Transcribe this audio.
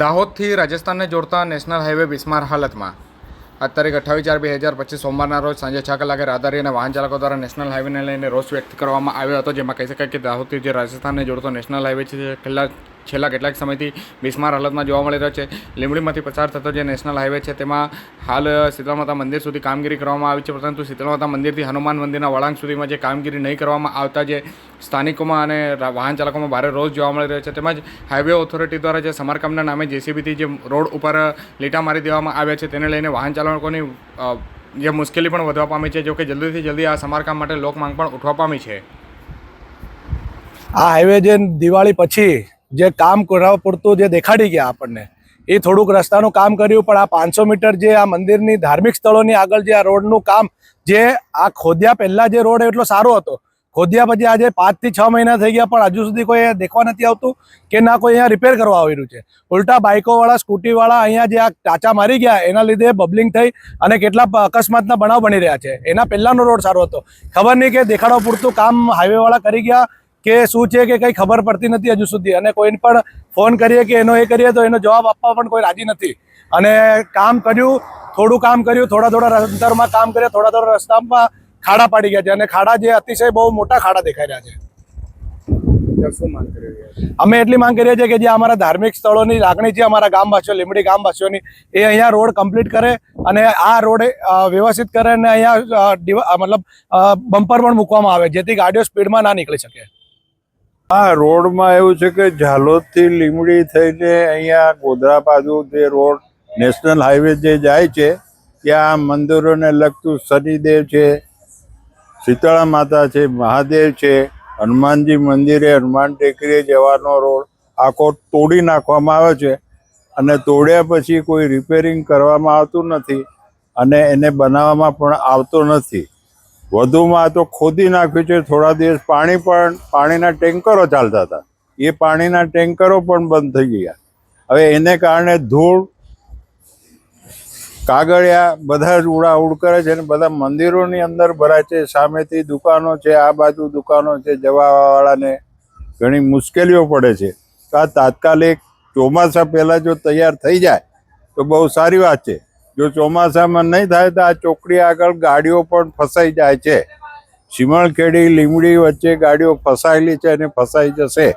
દાહોદથી રાજસ્થાનને જોડતા national highway બિસ્માર હાલતમાં. આજ તારીખ અઠ્ઠાવીસ ચાર બે હજાર પચીસ સોમવારના રોજ સાંજે છ કલાકે રાહદારી અને વાહન ચાલકો દ્વારા નેશનલ હાઈવેને લઈને રોષ વ્યક્ત કરવામાં આવ્યો હતો, જેમાં કહી શકાય કે દાહોદથી જે રાજસ્થાનને જોડતો નેશનલ હાઈવે છે છેલ્લા છેલ્લા કેટલાક સમયથી બિસ્માર હાલતમાં જોવા મળી રહ્યો છે. લીંબડીમાંથી પસાર થતો જે નેશનલ હાઈવે છે, તેમાં હાલ શીતળ માતા મંદિર સુધી કામગીરી કરવામાં આવી છે, પરંતુ શીતળ માતા મંદિરથી હનુમાન મંદિરના વળાંક સુધીમાં જે કામગીરી નહીં કરવામાં આવતા જે સ્થાનિકોમાં અને વાહન ચાલકોમાં ભારે રોષ જોવા મળી રહ્યો છે, તેમજ હાઈવે ઓથોરિટી દ્વારા જે સમારકામના નામે જેસીબીથી જે રોડ ઉપર લીટા મારી દેવામાં આવ્યા છે, તેને લઈને વાહન ચાલકોની જે મુશ્કેલી પણ વધવા પામી છે, જો કે જલ્દીથી જલ્દી આ સમારકામ માટે લોક માંગ પણ ઉઠવા પામી છે. આ હાઈવે જે દિવાળી પછી જે કામ કરવા પૂરતું જે દેખાડી ગયા આપણને, એ થોડુંક રસ્તાનું કામ કર્યું, પણ આ પાંચસો મીટર જે આ મંદિરની ધાર્મિક સ્થળોની આગળ જે આ રોડનું કામ, જે આ ખોદ્યા પહેલાં જે રોડ એટલો સારો હતો, ખોદ્યા પછી આજે પાંચથી છ મહિના થઈ ગયા, પણ હજુ સુધી કોઈ દેખવા નથી આવતું કે ના કોઈ અહીંયા રિપેર કરવા આવી રહ્યું છે. ઉલટા બાઇકોવાળા, સ્કૂટીવાળા અહીંયા જે આ ટાચા મારી ગયા, એના લીધે બબલિંગ થઈ અને કેટલા અકસ્માતના બનાવ બની રહ્યા છે. એના પહેલાંનો રોડ સારો હતો. ખબર નહીં કે દેખાડવા પૂરતું કામ હાઈવેવાળા કરી ગયા કે શું છે કે કંઈ ખબર પડતી નથી હજુ સુધી. અને કોઈને પણ ફોન કરીએ કે એનો એ કરીએ તો એનો જવાબ આપવા પણ કોઈ રાજી નથી. અને કામ કર્યું થોડું કામ કર્યું થોડા થોડા અંતરમાં કામ કર્યા થોડા થોડા રસ્તામાં ખાડા પાડી ગયા છે. અને ખાડા જે અતિશય બહુ મોટા ખાડા દેખાઈ રહ્યા છે. અમે એટલી માંગ કરીએ છીએ કે જે અમારા ધાર્મિક સ્થળોની લાગણી છે અમારા ગામવાસીઓ લીમડી ગામવાસીઓની એ અહીંયા રોડ કમ્પ્લીટ કરે અને આ રોડ વ્યવસ્થિત કરે અને અહીંયા મતલબ બમ્પર પણ મૂકવામાં આવે જેથી ગાડીઓ સ્પીડમાં ના નીકળી શકે. હા રોડમાં એવું છે કે ઝાલોદથી લીમડી થઈને અહીંયા ગોધરા બાજુ જે રોડ, નેશનલ હાઈવે જે જાય છે, ત્યાં મંદિરોને લગતું શનિદેવ છે, શીતળા માતા છે, મહાદેવ છે, હનુમાનજી મંદિરે હનુમાન ટેકરીએ જવાનો રોડ આખો તોડી નાખવામાં આવે છે અને તોડ્યા પછી કોઈ રિપેરિંગ કરવામાં આવતું નથી અને એને બનાવવામાં પણ આવતો નથી. વધુમાં તો ખોદી નાખ્યું છે. થોડા દિવસ પાણી પણ, પાણીના ટેન્કરો ચાલતા હતા. એ પાણીના ટેન્કરો પણ બંધ થઈ ગયા. હવે એને કારણે ધૂળ, કાગળિયા બધા જ ઉડાઉડ કરે છે અને બધા મંદિરોની અંદર ભરાય છે. સામેથી દુકાનો છે, આ બાજુ દુકાનો છે, જવાવાળાને ઘણી મુશ્કેલીઓ પડે છે. તો આ તાત્કાલિક ચોમાસા પહેલાં જો તૈયાર થઈ જાય, તો બહુ સારી વાત છે. જો ચોમાસામાં નહીં થાય તો આ ચોકડી આગળ ગાડીઓ પણ ફસાઈ જાય છે. સિમણખેડી લીમડી વચ્ચે ગાડીઓ ફસાયેલી છે અને ફસાઈ જશે.